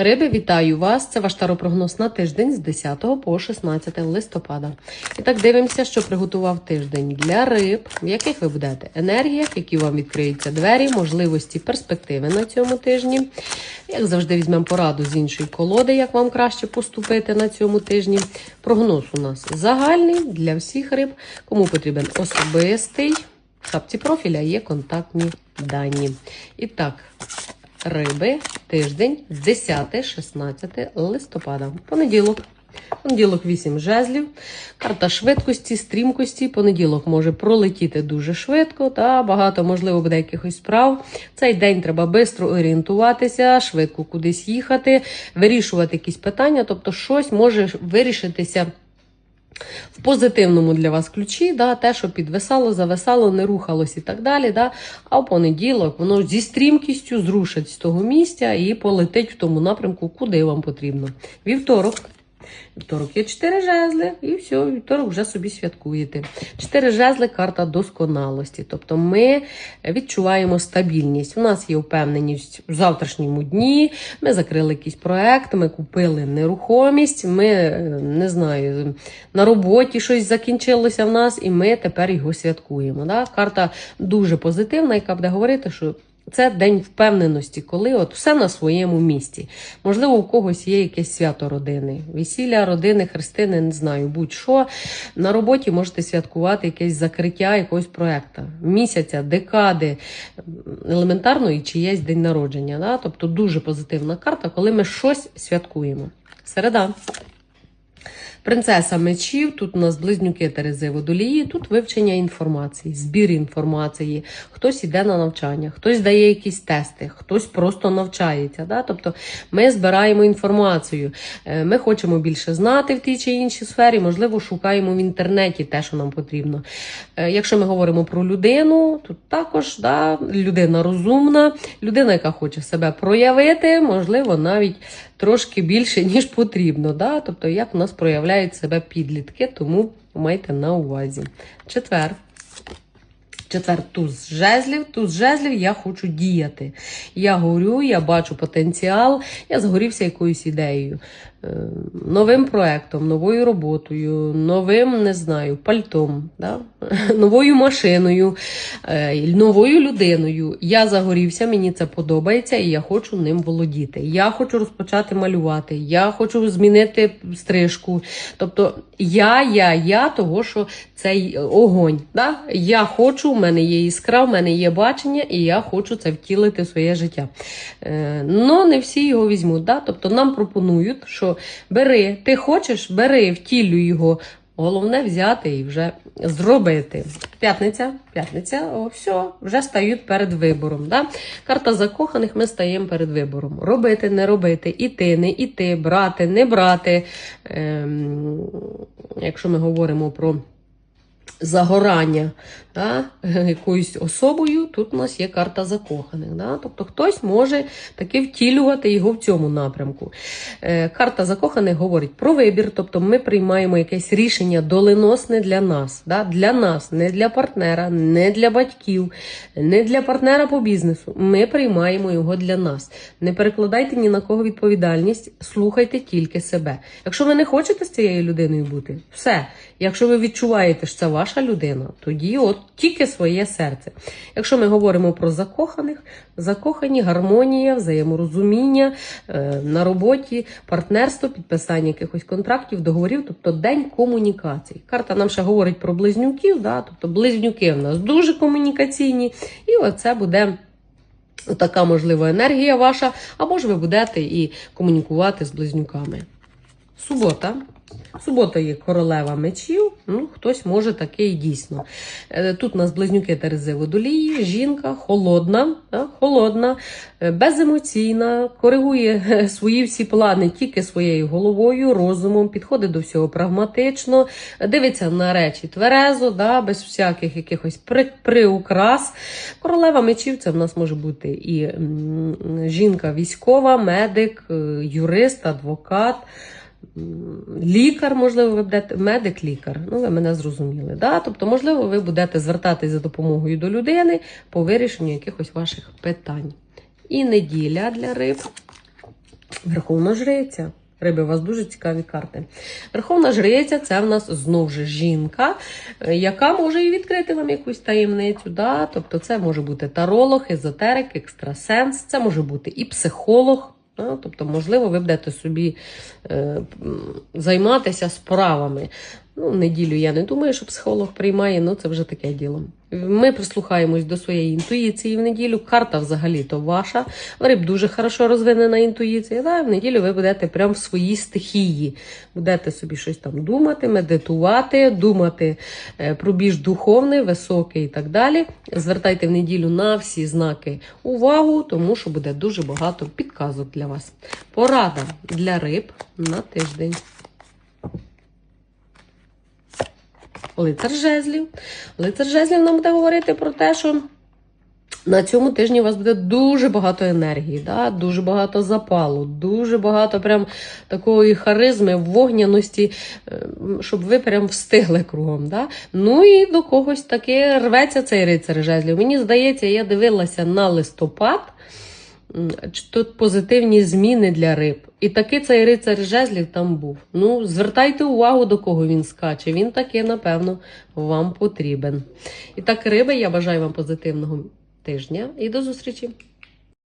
Риби, вітаю вас! Це ваш таропрогноз на тиждень з 10 по 16 листопада. І так дивимося, що приготував тиждень для риб, в яких ви будете енергіях, які вам відкриються двері, можливості, перспективи на цьому тижні. Як завжди, візьмемо пораду з іншої колоди, як вам краще поступити на цьому тижні. Прогноз у нас загальний для всіх риб. Кому потрібен особистий. В шапці профіля є контактні дані. І так, риби, тиждень з 10-16 листопада. Понеділок. Понеділок 8 жезлів. Карта швидкості, стрімкості. Понеділок може пролетіти дуже швидко, та багато, можливо, буде якихось справ. Цей день треба швидко орієнтуватися, швидко кудись їхати, вирішувати якісь питання, тобто щось може вирішитися. В позитивному для вас ключі, да, те, що підвисало, зависало, не рухалось і так далі. Да, а в понеділок воно зі стрімкістю зрушить з того місця і полетить в тому напрямку, куди вам потрібно. Вівторок. Вівторок є 4 жезли, і все, вівторок вже собі святкуєте. 4 жезли карта досконалості. Тобто ми відчуваємо стабільність. У нас є впевненість в завтрашньому дні. Ми закрили якийсь проект, ми купили нерухомість, ми е, не знаю, на роботі щось закінчилося в нас, і ми тепер його святкуємо. Да? Карта дуже позитивна, яка буде говорити, що. Це день впевненості, коли от все на своєму місці. Можливо, у когось є якесь свято родини, весілля родини, хрестини, не знаю, будь-що. На роботі можете святкувати якесь закриття якогось проекту, місяця, декади, елементарно і чиєсь день народження. Да? Тобто дуже позитивна карта, коли ми щось святкуємо. Середа. Принцеса мечів, тут у нас близнюки Терези водолії, тут вивчення інформації, збір інформації, хтось іде на навчання, хтось дає якісь тести, хтось просто навчається. Да? Тобто ми збираємо інформацію, Е, ми хочемо більше знати в тій чи іншій сфері, можливо, шукаємо в інтернеті те, що нам потрібно. Е, Якщо ми говоримо про людину, тут також да, людина розумна, людина, яка хоче себе проявити, можливо, навіть трошки більше, ніж потрібно. Да? Тобто, як у нас проявляють себе підлітки, тому майте на увазі. Четвер. Четвер туз жезлів, туз жезлів, я хочу діяти. Я горю, я бачу потенціал, я згорівся якоюсь ідеєю, новим проектом, новою роботою, новим, не знаю, пальтом, да? новою машиною, е, новою людиною. Я загорівся, мені це подобається, і я хочу ним володіти. Я хочу розпочати малювати, я хочу змінити стрижку. Тобто я, я, я того, що цей огонь. Да? Я хочу, в мене є іскра, в мене є бачення, і я хочу це втілити в своє життя. Е, но не всі його візьмуть. Да? Тобто нам пропонують, що бери, ти хочеш, бери, втілюй його. Головне взяти і вже зробити. П'ятниця, п'ятниця, о, все, вже стають перед вибором. Да? Карта закоханих, ми стаємо перед вибором. Робити, не робити, іти, не іти, брати, не брати. Ем, якщо ми говоримо про загорання да, якоюсь особою, тут у нас є карта закоханих. Да? Тобто хтось може таки втілювати його в цьому напрямку. Е, карта закоханих говорить про вибір, тобто ми приймаємо якесь рішення доленосне для нас. Да? Для нас, не для партнера, не для батьків, не для партнера по бізнесу. Ми приймаємо його для нас. Не перекладайте ні на кого відповідальність, слухайте тільки себе. Якщо ви не хочете з цією людиною бути, все. Якщо ви відчуваєте, що це ваша людина, тоді от тільки своє серце. Якщо ми говоримо про закоханих, закохані, гармонія, взаєморозуміння е, на роботі, партнерство, підписання якихось контрактів, договорів, тобто день комунікацій. Карта нам ще говорить про близнюків, да? тобто близнюки в нас дуже комунікаційні, і оце буде. Така можлива енергія ваша, або ж ви будете і комунікувати з близнюками. Субота. Субота є королева мечів, ну хтось може таке і дійсно. Е, Тут у нас близнюки Терези водолії, жінка холодна, холодна, е, беземоційна, коригує е, свої всі плани тільки своєю головою, розумом, підходить до всього прагматично, дивиться на речі тверезо, да, без всяких якихось при, приукрас. Королева мечів це в нас може бути і жінка військова, медик, юрист, адвокат. Лікар, можливо, ви будете медик-лікар. Ну, ви мене зрозуміли. Да? Тобто, можливо, ви будете звертатись за допомогою до людини по вирішенню якихось ваших питань. І неділя для риб. Верховна жриця. Риби, у вас дуже цікаві карти. Верховна жриця це в нас знов же жінка, е, яка може і відкрити вам якусь таємницю. Да? Тобто це може бути таролог, езотерик, екстрасенс, це може бути і психолог. Тобто, можливо, ви будете собі е, займатися справами. Ну, неділю я не думаю, що психолог приймає, ну це вже таке діло. Ми прислухаємось до своєї інтуїції в неділю. Карта взагалі то ваша. Риб дуже хорошо розвинена інтуїція. Да? В неділю ви будете прямо в своїй стихії. Будете собі щось там думати, медитувати, думати е, про більш духовний, високий і так далі. Звертайте в неділю на всі знаки увагу, тому що буде дуже багато підказок для вас. Порада для риб на тиждень. Лицар жезлів. Лицар жезлів нам буде говорити про те, що на цьому тижні у вас буде дуже багато енергії, да? дуже багато запалу, дуже багато прям такої харизми, вогняності, е, щоб ви прям встигли кругом. Да? Ну і до когось таки рветься цей рицар жезлів. Мені здається, я дивилася на листопад. Тут позитивні зміни для риб. І таки цей рицар жезлів там був. Ну, звертайте увагу, до кого він скаче. Він таки, напевно, вам потрібен. І так, риби, я бажаю вам позитивного тижня і до зустрічі!